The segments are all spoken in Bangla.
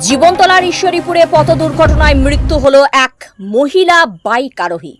জীবনতলার ঈশ্বরীপুরে পথ দুর্ঘটনায় মৃত্যু হল এক মহিলা বাইক আরোহী।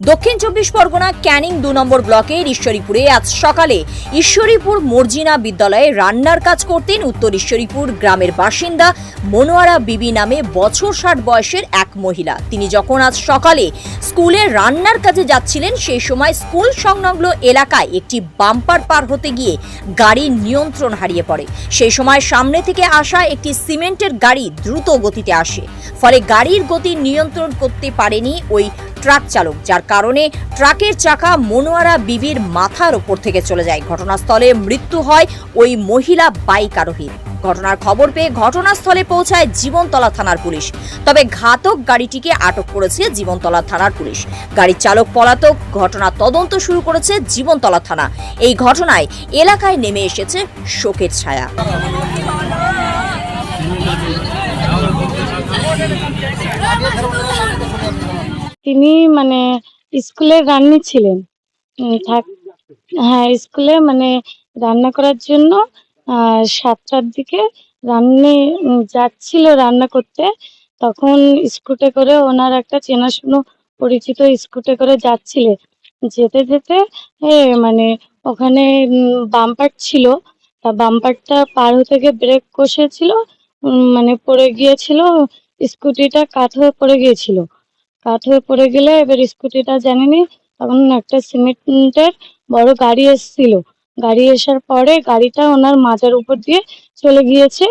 দক্ষিণ চব্বিশ পরগনা ক্যানিং দু নম্বর ব্লকের ঈশ্বরীপুরে আজ সকালে ঈশ্বরীপুর মর্জিনা বিদ্যালয়ে রান্নার কাজ করতেন উত্তর ঈশ্বরীপুর গ্রামের বাসিন্দা মনোয়ারা বিবি নামে বছর ষাট বয়সের এক মহিলা। তিনি যখন আজ সকালে স্কুলে রান্নার কাজে যাচ্ছিলেন, সেই সময় স্কুল সংলগ্ন এলাকায় একটি বাম্পার পার হতে গিয়ে গাড়ির নিয়ন্ত্রণ হারিয়ে পড়ে। সেই সময় সামনে থেকে আসা একটি সিমেন্টের গাড়ি দ্রুত গতিতে আসে। ফলে গাড়ির গতি নিয়ন্ত্রণ করতে পারেনি ওই ট্রাক চালক, যার কারণে ট্রাকের চাকা মনোয়ারা বিবির মাথার ওপর থেকে চলে যায়। ঘটনাস্থলে মৃত্যু হয় ওই মহিলা বাইক আরোহীর। ঘটনার খবর পেয়ে ঘটনাস্থলে পৌঁছায় জীবনতলা থানার পুলিশ। তবে ঘাতক গাড়িটিকে আটক করেছে জীবনতলা থানার পুলিশ। গাড়ির চালক পলাতক, ঘটনা তদন্ত শুরু করেছে জীবনতলা থানা। এই ঘটনায় এলাকায় নেমে এসেছে শোকের ছায়া। তিনি মানে স্কুলে রান্নি ছিলেন। হ্যাঁ স্কুলে মানে রান্না করার জন্য আহ, সাতটার দিকে রান্নি যাচ্ছিল রান্না করতে তখন স্কুটে করে ওনার একটা চেনাশুনো পরিচিত স্কুটে করে যাচ্ছিলেন যেতে যেতে মানে ওখানে বাম্পার ছিল। তা বাম্পারটা পার হতে গিয়ে ব্রেক কষেছিল মানে পড়ে গিয়েছিল স্কুটিটা কাত হয়ে পড়ে গিয়েছিল। কাত হয়ে পড়ে গেলে এবার স্কুটিটা জানেনি তখন একটা সিমেন্টের বড় গাড়ি এসেছিল। গাড়ি আসার পরে গাড়িটা ওনার মাজার উপর দিয়ে চলে গিয়েছে।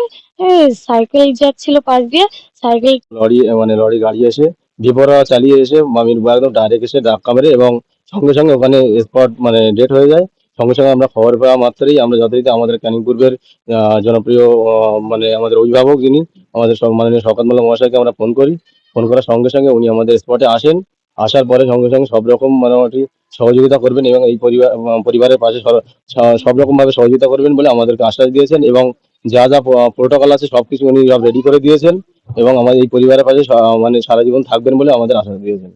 সাইকেল যাচ্ছিল পাশ দিয়ে সাইকেল লরি মানে লরি গাড়ি এসে বিপরা চালিয়ে এসে মামির বুয়া একদম ডাইরেক্ট এসে ধাক্কা মেরে এবং সঙ্গে সঙ্গে ওখানে স্পট মানে ডেট হয়ে যায়। সঙ্গে সঙ্গে আমরা খবর পাওয়া মাত্রই আমরা যথারীতি আমাদের ক্যানিং পূর্বের আহ, জনপ্রিয় মানে আমাদের অভিভাবক যিনি আমাদের মাননীয় শওকত মোল্লা মহাশয়কে আমরা ফোন করি। ফোন করার সঙ্গে সঙ্গে উনি আমাদের স্পটে আসেন। আসার পরে সঙ্গে সঙ্গে সব রকম মোটামুটি সহযোগিতা করবেন এবং এই পরিবার, পরিবারের পাশে সব রকম ভাবে সহযোগিতা করবেন বলে আমাদেরকে আশ্বাস দিয়েছেন এবং যা যা প্রোটোকল আছে সবকিছু উনি সব রেডি করে দিয়েছেন এবং আমাদের এই পরিবারের পাশে মানে সারা জীবন থাকবেন বলে আমাদের আশ্বাস দিয়েছেন।